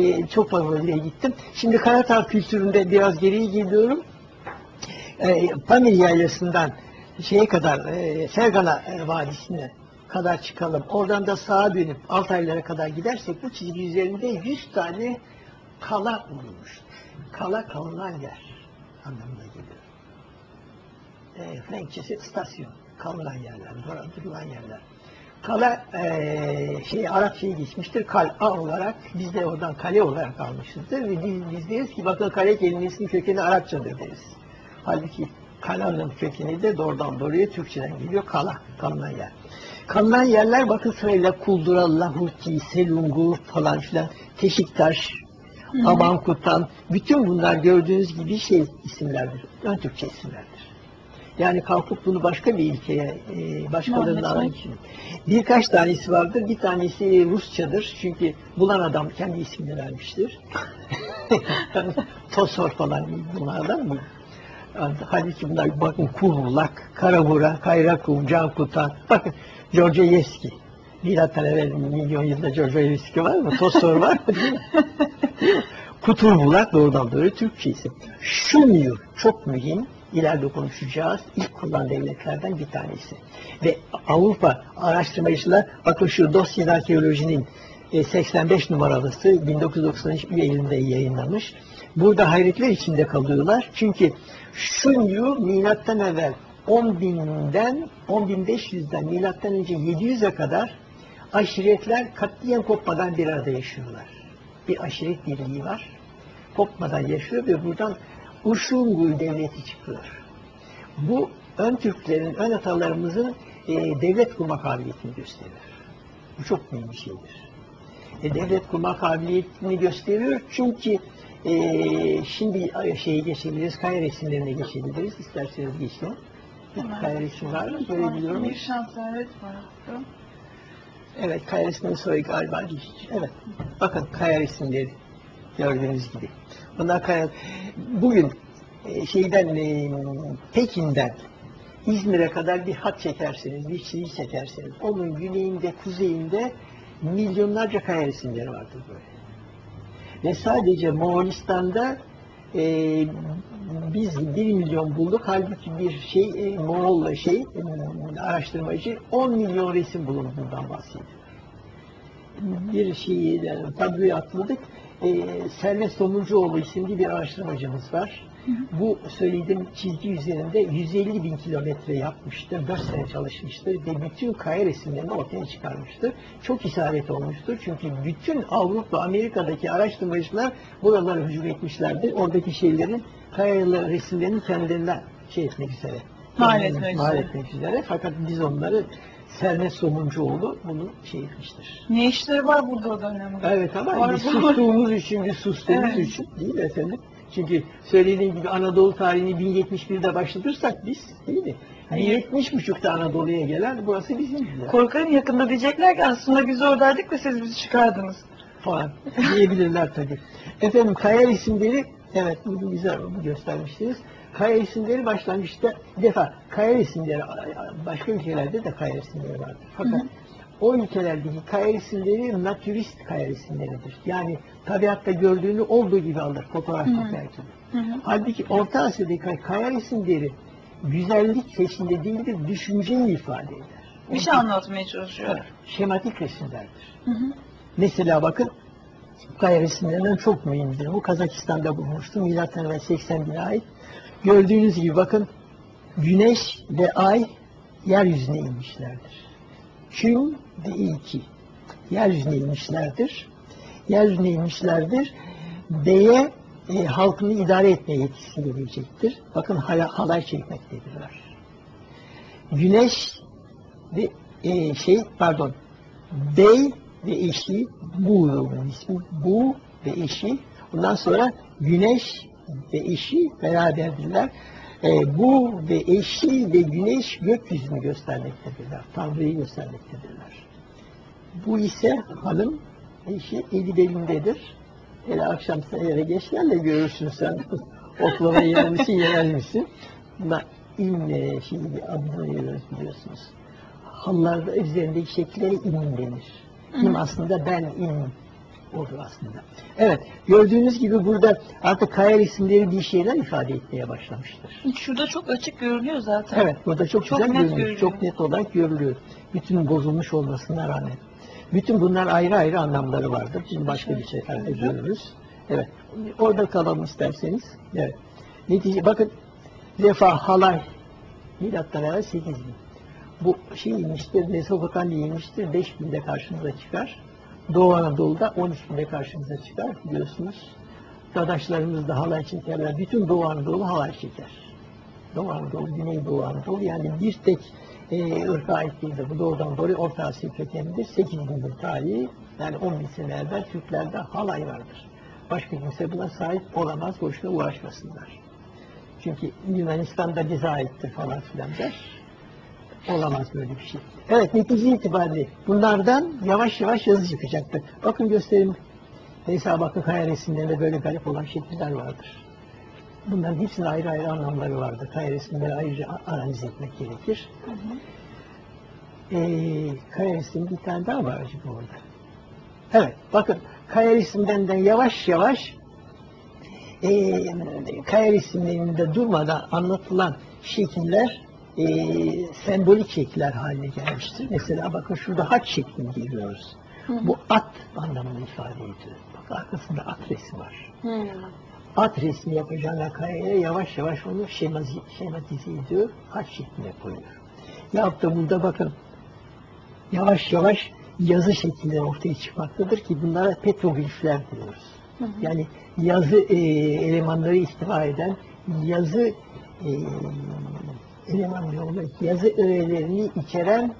e, çok fazla ileri gittim. Şimdi Karatağ kültüründe biraz geriye gidiyorum. E, Pamir Yaylası'ndan şeye kadar, e, e, Vadisi'ne kadar çıkalım. Oradan da sağa dönüp Altaylara kadar gidersek bu çizgi üzerinde 100 tane kala bulunmuştur. Kala kalınan yer anlamına geliyor. E, Frankçesi istasyon, kalınan yerler, duran- durulan yerler. Kala e, şey Arapçaya geçmiştir. Kal'a olarak biz de oradan kale olarak almışızdır. Ve biz, biz deriz ki bakın kale kelimesinin kökeni Arapçadır deriz. Halbuki kalanın kökeni de doğrudan doğruya Türkçeden geliyor. Kala, kalınan yer. Kalınan yerler bakın sırayla Kuldura, Lahuti, Selungur falan filan, Teşiktaş, Amankutan, bütün bunlar gördüğünüz gibi şey isimlerdir. Ön Türkçe isimlerdir. Yani kalkıp bunu başka bir ülkeye, başkalarına ait için. Birkaç tanesi vardır. Bir tanesi Rusçadır. Çünkü bulan adam kendi ismini vermiştir. Tosor falan bunlardan mı? Halbuki bunlar bakın Kurulak, Karabura, Kayrakum, Cankutan. Bakın Georgievski. Milattan evvel milyon yılda Georgievski var mı? Tosor var mı? Değil mi? Kuturbulak doğrudan doğruya Türkçe isim. Şumyu çok mühim. İleride konuşacağız. İlk kurulan devletlerden bir tanesi. Ve Avrupa araştırmacılar bakın şu dosya arkeolojinin e, 85 numaralısı 1993 Eylül'de yayınlamış. Burada hayretler içinde kalıyorlar. Çünkü Şunyu milattan evvel 10.000'den 10.500'den milattan önce 700'e kadar aşiretler katliyen kopmadan bir arada yaşıyorlar. Bir aşiret birliği var. Kopmadan yaşıyor ve buradan Uşungul devleti çıkıyor. Bu ön Türklerin, ön atalarımızın e, devlet kurma kabiliyetini gösterir. Bu çok mühim bir şeydir. E, devlet kurma kabiliyetini gösteriyor çünkü e, şimdi şeye geçebiliriz, kaya resimlerine geçebiliriz. İsterseniz geçin. Kaya resim var mı? Görebiliyor Bir muyum? şansaret var. Evet, kaya resmini sonra galiba. Evet, bakın kaya resimleri gördüğünüz gibi. Bunlar kaya... Bugün e, şeyden, e, Pekin'den İzmir'e kadar bir hat çekerseniz, bir çizgi çekerseniz, onun güneyinde, kuzeyinde milyonlarca kaya resimleri vardır böyle. Ve sadece Moğolistan'da e, biz 1 milyon bulduk. Halbuki bir şey, e, Moğol şey, e, araştırmacı 10 milyon resim bulunduğundan bahsediyor. Bir şeyi, yani, tabloyu atladık. E, Servet Somuncuoğlu isimli bir araştırmacımız var. Bu söylediğim çizgi üzerinde 150 bin kilometre yapmıştır, 4 sene çalışmıştır ve bütün kaya resimlerini ortaya çıkarmıştır. Çok isabet olmuştur çünkü bütün Avrupa, Amerika'daki araştırmacılar buralara hücum etmişlerdir. Oradaki şeylerin, kaya resimlerini kendilerinden şey etmek üzere. Mal etmek mal üzere. etmek üzere. Fakat biz onları Servet Somuncuoğlu bunu şey etmiştir. Ne işleri var burada o dönemde? Evet ama Var biz bu. sustuğumuz için, biz sustuğumuz Evet. için değil mi efendim? Çünkü söylediğim gibi Anadolu tarihini 1071'de başlatırsak biz değil mi? Hayır. 1070 Anadolu'ya gelen burası bizim Korkarım yakında diyecekler ki aslında biz oradaydık ve siz bizi çıkardınız. falan diyebilirler tabii. Efendim kaya isimleri evet bunu bize göstermiştiniz. Kaya isimleri başlangıçta bir defa kaya isimleri başka ülkelerde de kaya isimleri vardır. Fakat Hı hı. o ülkelerdeki kaya isimleri naturist kaya isimleridir. Yani tabiatta gördüğünü olduğu gibi alır fotoğraf Hı hı. çeker gibi. Hı hı. Halbuki Orta Asya'daki kaya isimleri güzellik seçimde değildir, düşünceyi ifade eder. Bir şey anlatmaya çalışıyor. Evet, şematik resimlerdir. Hı hı. Mesela bakın kaya resimlerinden çok mühimdir. Bu Kazakistan'da bulunmuştu. Milattan evvel 80 bine ait. Gördüğünüz gibi bakın güneş ve ay yeryüzüne inmişlerdir. Kim ve iki. Yeryüzüne inmişlerdir. Yeryüzüne inmişlerdir. Beye e, halkını idare etme yetkisi verecektir. Bakın hala, halay çekmektedirler. Güneş ve e, şey pardon bey ve eşi bu ismi bu ve eşi ondan sonra güneş ve eşi beraberdirler. E, bu ve eşi ve güneş gökyüzünü göstermektedirler. Tanrı'yı göstermektedirler. Bu ise hanım eşi eli belindedir. Hele akşam eve geç gel de görürsün sen oklava yer misin yemez misin? Buna imle şimdi adını biliyorsunuz. Hallarda üzerindeki şekillere im denir. İm aslında ben im odur aslında. Evet, gördüğünüz gibi burada artık kaya resimleri bir şeyler ifade etmeye başlamıştır. Şurada çok açık görünüyor zaten. Evet, burada çok, Çok güzel net görünüyor. görünüyor. Çok net olarak görülüyor. Bütün bozulmuş olmasına rağmen. Bütün bunlar ayrı ayrı anlamları vardır. Şimdi başka bir seferde görürüz. Evet, orada kalalım isterseniz. Evet. Netice, bakın, Refa Halay, milattan evvel 8 bin. Bu şey inmiştir, Mezopotamya inmiştir, 5 binde karşımıza çıkar. Doğu Anadolu'da 13 binde karşımıza çıkar biliyorsunuz. Dadaşlarımız da halay çekerler. Bütün Doğu Anadolu halay çeker. Doğu Anadolu, Güneydoğu Anadolu yani bir tek e, ırka ait değildir. Bu doğudan doğru Orta Asya kökenlidir. 8 bin yıl tarihi yani 10 bin sene evvel Türklerde halay vardır. Başka kimse buna sahip olamaz, boşuna uğraşmasınlar. Çünkü Yunanistan'da bize aittir falan filan der. Olamaz böyle bir şey. Evet netice itibariyle bunlardan yavaş yavaş yazı çıkacaktır. Bakın göstereyim. Mesela bakın kaya resimlerinde böyle garip olan şekiller vardır. Bunların hepsinin ayrı ayrı anlamları vardır. Kaya resimleri ayrıca analiz etmek gerekir. Hı hı. Ee, kaya resmi bir tane daha var acaba orada. Evet, bakın kaya resimlerinden yavaş yavaş ee, kaya resimlerinde durmadan anlatılan şekiller ee, sembolik şekiller haline gelmiştir. Mesela bakın şurada haç şeklini görüyoruz. Hı. Bu at anlamını ifade ediyor. Bak arkasında at resmi var. Hı. At resmi yapacağına kayaya yavaş yavaş onu şemazi, şematize ediyor, haç şekline koyuyor. Yahut da burada bakın yavaş yavaş yazı şekilleri ortaya çıkmaktadır ki bunlara petroglifler diyoruz. Hı hı. Yani yazı e, elemanları ihtiva eden yazı e, elemanları olan yazı öğelerini içeren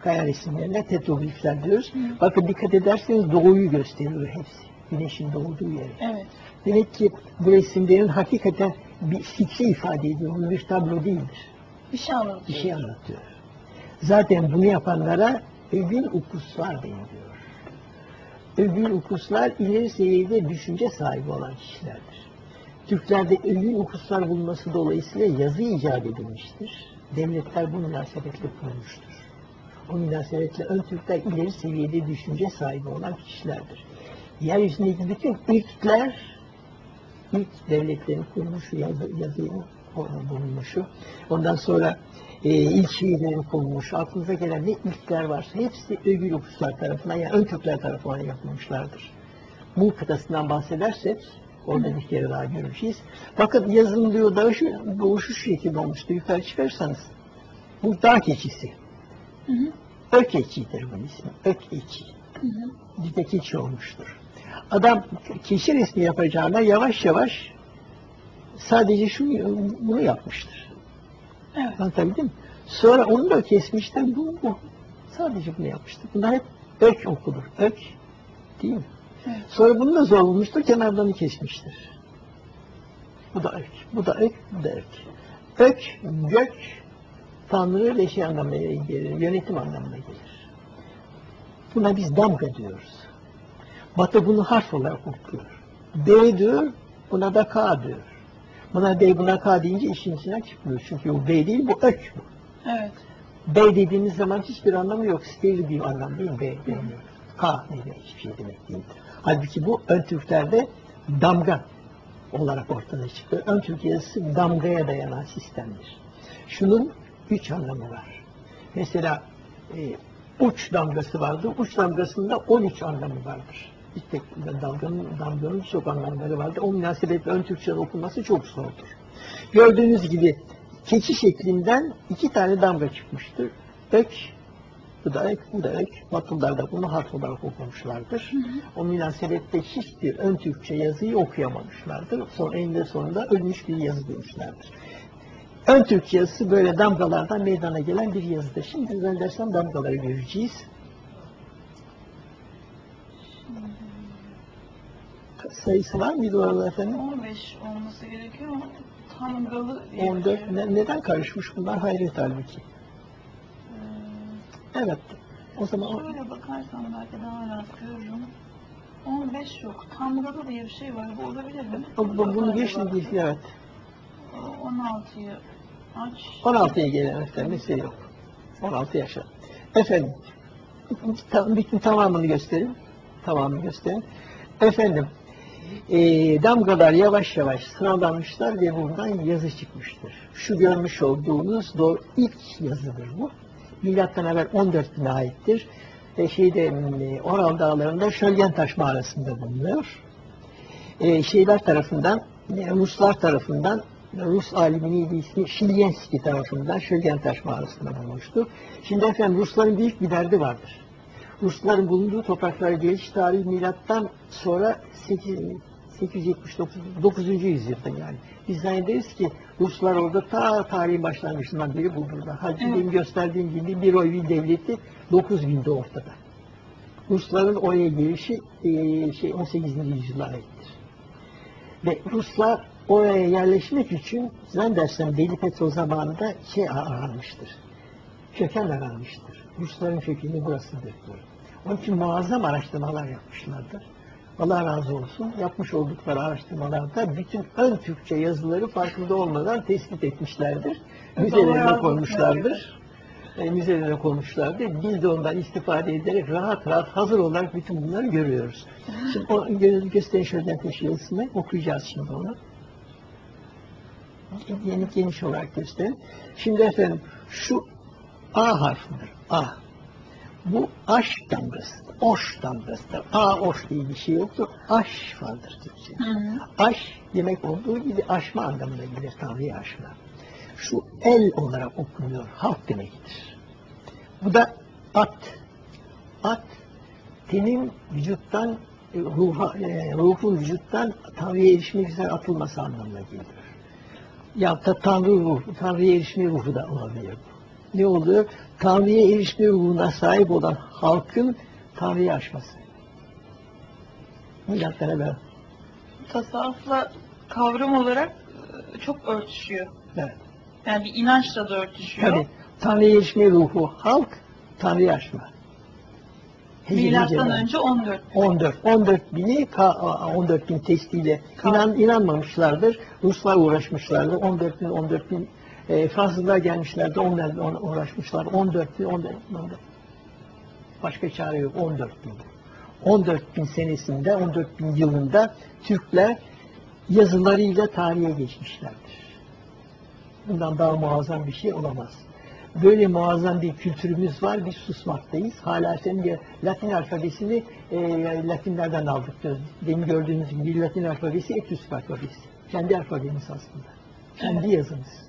kaya resimlerine petroglifler diyoruz. Hı. Bakın dikkat ederseniz doğuyu gösteriyor hepsi. Güneşin doğduğu yeri. Evet. Demek ki bu resimlerin hakikaten bir fikri ifade ediyor. Bir tablo değildir. Bir şey anladım. Bir şey anlatıyor. Zaten bunu yapanlara övgün ukuslar deniliyor. Övgün ukuslar ileri seviyede düşünce sahibi olan kişilerdir. Türklerde övgün ukuslar bulunması dolayısıyla yazı icat edilmiştir. Devletler bu münasebetle kurulmuştur. O münasebetle ön Türkler ileri seviyede düşünce sahibi olan kişilerdir. Yeryüzündeki bütün ilkler, ilk devletlerin kurulmuşu, yazı, yazının bulunmuşu, ondan sonra e, ilk şehirlerin kurulmuşu, aklınıza gelen ne ilkler varsa hepsi Ögül Okuslar tarafından, yani ön Türkler tarafından yapılmışlardır. Bu kıtasından bahsedersek, orada bir kere daha göreceğiz. Bakın yazın diyor doğuşu, doğuşu şu şekilde olmuştu. Yukarı çıkarsanız, bu dağ keçisi. Hı hı. Ök ekidir bunun ismi. Ök hı. Bir de keçi olmuştur. Adam keçi resmi yapacağına yavaş yavaş sadece şunu bunu yapmıştır. Evet. Anlatabildim mi? Sonra onu da kesmişler. Bu, bu. Sadece bunu yapmıştır. Bunlar hep ök okulur. Ök. Değil mi? Sonra bunu da zor bulmuştur. Kenarlarını kesmiştir. Bu da ök. Bu da ök. Bu da ök. Ök, gök, tanrı ve şey anlamına gelir. Yönetim anlamına gelir. Buna biz damga diyoruz. Batı bunu harf olarak okuyor. B diyor, buna da K diyor. Buna B, buna K deyince işin içinden çıkmıyor. Çünkü o B değil, bu ök bu. Evet. B dediğiniz zaman hiçbir anlamı yok. Steril bir anlam değil B demiyor. K demek hiçbir şey demek değil. Halbuki bu ön Türklerde damga olarak ortaya çıktı. Ön Türk yazısı damgaya dayanan sistemdir. Şunun üç anlamı var. Mesela e, uç damgası vardır. Uç damgasında 13 anlamı vardır. Bir tek damganın, damganın çok anlamları vardır. O münasebetle ön Türkçe'de okunması çok zordur. Gördüğünüz gibi keçi şeklinden iki tane damga çıkmıştır. Ök, bu da bu da. Batılılar da bunu harf olarak okumuşlardır. O münasebetle hiçbir ön Türkçe yazıyı okuyamamışlardır. Son eninde sonunda ölmüş bir yazı demişlerdir. Ön Türkçe yazısı böyle damgalardan meydana gelen bir yazıdır. Şimdi zannedersem damgaları göreceğiz. Sayısı var mıydı orada efendim? 15 olması gerekiyor ama tamgalı diye 14. bakıyorum. Ne- neden karışmış bunlar? Hayret halbuki. Evet. O zaman o- Şöyle bakarsam belki daha rahat görürüm. 15 yok. Tamgalı diye bir şey var. Bu olabilir mi? o- bu- bunu geçti değil. Evet. 16'yı aç. 16'ya gelen efendim mesele yok. 16 yaşa. Efendim, ta- bütün tamamını gösterin. Tamamını gösterin. Efendim, e, damgalar yavaş yavaş sıralanmışlar ve buradan yazı çıkmıştır. Şu görmüş olduğunuz doğru ilk yazıdır bu. Milattan evvel 14 bine aittir. E, şeyde Oral Dağları'nda Şölgentaş mağarasında bulunuyor. E, şeyler tarafından, e, Ruslar tarafından, Rus aliminin ismi Şilyenski tarafından Şölgentaş mağarasında bulunmuştu. Şimdi efendim Rusların büyük bir derdi vardır. Rusların bulunduğu topraklara geliş tarihi milattan sonra 8, 879 9. yüzyılda yani. Biz zannederiz ki Ruslar orada ta tarihin başlangıcından beri bulunurlar. Halbuki Evet. benim gösterdiğim gibi bir oy devleti 9000'de ortada. Rusların oraya gelişi eee, şey 18. yüzyıla aittir. Ve Ruslar oraya yerleşmek için zannedersem Deli Petrol zamanında şey aranmıştır. Köken aranmıştır. Rusların kökeni burasıdır diyor. Onun için muazzam araştırmalar yapmışlardır. Allah razı olsun. Yapmış oldukları araştırmalarda bütün ön Türkçe yazıları farkında olmadan tespit etmişlerdir. Müzelerine koymuşlardır. E, müzelerine koymuşlardır. Biz de ondan istifade ederek rahat rahat hazır olarak bütün bunları görüyoruz. Şimdi o gö- gösterin şöyle yazısını okuyacağız şimdi onu. Yeni geniş olarak gösterin. Şimdi efendim şu A harfidir. A. Bu aş damgası, oş damgasıdır. A oş diye bir şey yoktur. Aş vardır Türkçe. Aş demek olduğu gibi aşma anlamına gelir Tanrı'yı aşma. Şu el olarak okunuyor, halk demektir. Bu da at. At, tenin vücuttan, e, ruha, e, ruhun vücuttan Tanrı'ya erişmek üzere atılması anlamına gelir. Ya da Tanrı ruhu, Tanrı'ya erişme ruhu da olabilir. Ne oluyor? Tanrı'ya erişme ruhuna sahip olan halkın Tanrı'yı aşması. Milattan evvel. Tasavvufla kavram olarak e, çok örtüşüyor. Evet. Yani bir inançla da örtüşüyor. Tabii. Tanrı'ya erişme ruhu halk, Tanrı'yı aşma. Milattan önce 14. 14. 14 bini ka- 14 bin testiyle Ka- inan, inanmamışlardır. Ruslar uğraşmışlardır. 14 bin 14 bin e, Fransızlar gelmişlerdi. Onlar on- uğraşmışlar. 14 bin 14 bin. 14. Başka çare yok. 14 bin. 14 bin senesinde 14 bin yılında Türkler yazılarıyla tarihe geçmişlerdir. Bundan daha muazzam bir şey olamaz. Böyle muazzam bir kültürümüz var, biz susmaktayız. Hala de Latin alfabesini e, Latinlerden aldık. Demin gördüğünüz gibi Latin alfabesi Etrüsk alfabesi. Kendi alfabemiz aslında. Kendi yazımız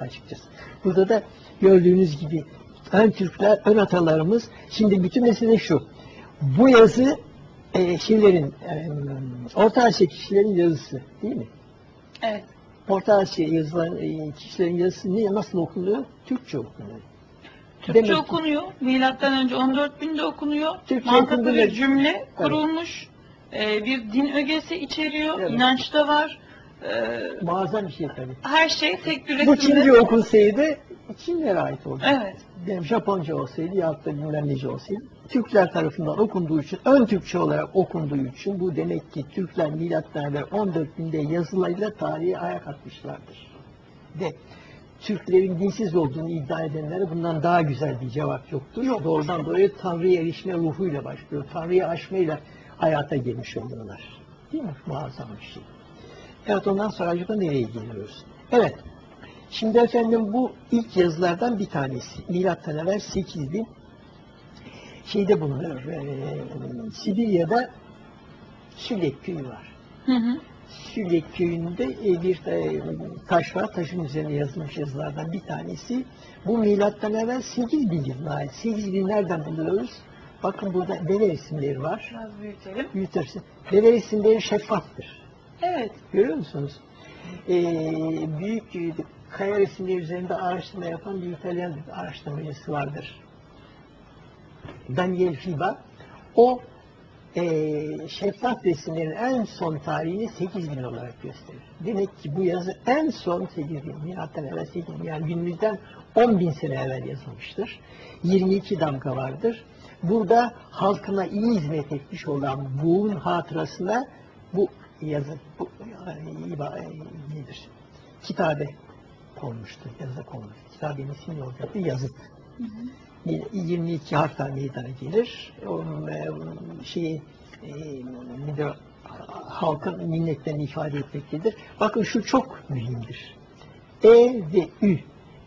açıkçası. Burada da gördüğünüz gibi ön Türkler, ön atalarımız. Şimdi bütün mesele şu. Bu yazı e, şeylerin, e, Orta Asya kişilerin yazısı değil mi? Evet. Orta Asya yazılan e, kişilerin yazısı ne, nasıl okunuyor? Türkçe okunuyor. Türkçe Demek okunuyor. Milattan önce 14 binde okunuyor. Türkçe Mantıklı bir cümle kurulmuş. Ee, bir din ögesi içeriyor. Evet. inanç da var. Ee, Muazzam bir şey tabii. her şey tek bir Bu resimde. Çince okunsaydı Çinlere ait oldu. Evet. Yani Japonca olsaydı ya da nece olsaydı. Türkler tarafından okunduğu için, ön Türkçe olarak okunduğu için bu demek ki Türkler milattan evvel 14 binde yazılarıyla tarihe ayak atmışlardır. Ve Türklerin dinsiz olduğunu iddia edenlere bundan daha güzel bir cevap yoktur. Yok. Doğrudan doğruya Tanrı'ya erişme ruhuyla başlıyor. Tanrı'ya aşmayla hayata gelmiş oluyorlar. Değil mi? Muazzam bir şey. Evet ondan sonra acaba nereye geliyoruz? Evet. Şimdi efendim bu ilk yazılardan bir tanesi. Milattan evvel 8000 şeyde bulunuyor. eee, Sibirya'da Sülek köyü var. Hı hı. Sülek köyünde e, bir e, taş var. Taşın üzerine yazılmış yazılardan bir tanesi. Bu milattan evvel 8000 yılına ait. 8000 nereden buluyoruz? Bakın burada deve resimleri var. Biraz büyütelim. Büyütürsün. Deve resimleri şeffaftır. Evet. Görüyor musunuz? Ee, büyük kaya resimleri üzerinde araştırma yapan bir İtalyan araştırmacısı vardır. Daniel Fiba. O e, şeffaf resimlerin en son tarihini 8000 olarak gösterir. Demek ki bu yazı en son 8000, milattan evvel 8000 yani günümüzden 10 bin sene evvel yazılmıştır. 22 damga vardır. Burada halkına iyi hizmet etmiş olan Buğ'un hatırasına bu yazı, bu e, nedir? Kitabe konmuştur, yazı konmuştur. Kitabenin ismi olacaktı? Yazı. Hı hı. 22 harfler meydana gelir. E, şeyi, e, halkın minnetlerini ifade etmektedir. Bakın şu çok mühimdir. E ve Ü.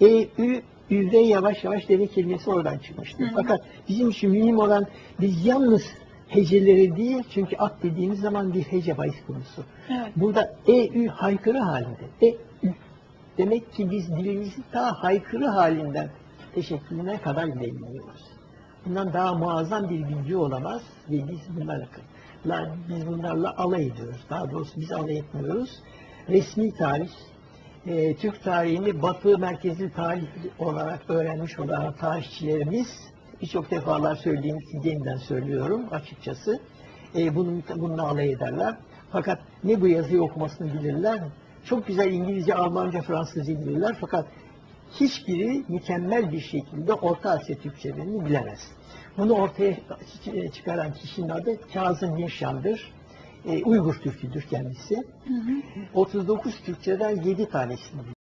E, Ü, ve yavaş yavaş deve kelimesi oradan çıkmıştır. Hı hı. Fakat bizim için mühim olan biz yalnız heceleri değil, çünkü at dediğimiz zaman bir hece bahis konusu. Evet. Burada E, Ü haykırı halinde. E, Ü. Demek ki biz dilimizi daha haykırı halinden teşekkürüne kadar bilebiliyoruz. Bundan daha muazzam bir bilgi olamaz ve biz bunlarla, la- biz bunlarla alay ediyoruz. Daha doğrusu biz alay etmiyoruz. Resmi tarih, e, Türk tarihini batı merkezli tarih olarak öğrenmiş olan tarihçilerimiz birçok defalar söylediğim için yeniden söylüyorum açıkçası. E, bunun, bununla alay ederler. Fakat ne bu yazıyı okumasını bilirler, çok güzel İngilizce, Almanca, Fransızca bilirler fakat hiçbiri mükemmel bir şekilde Orta Asya Türkçelerini bilemez. Bunu ortaya çıkaran kişinin adı Kazım Yaşan'dır. E, Uygur Türküdür kendisi. Hı hı. 39 Türkçeden 7 tanesini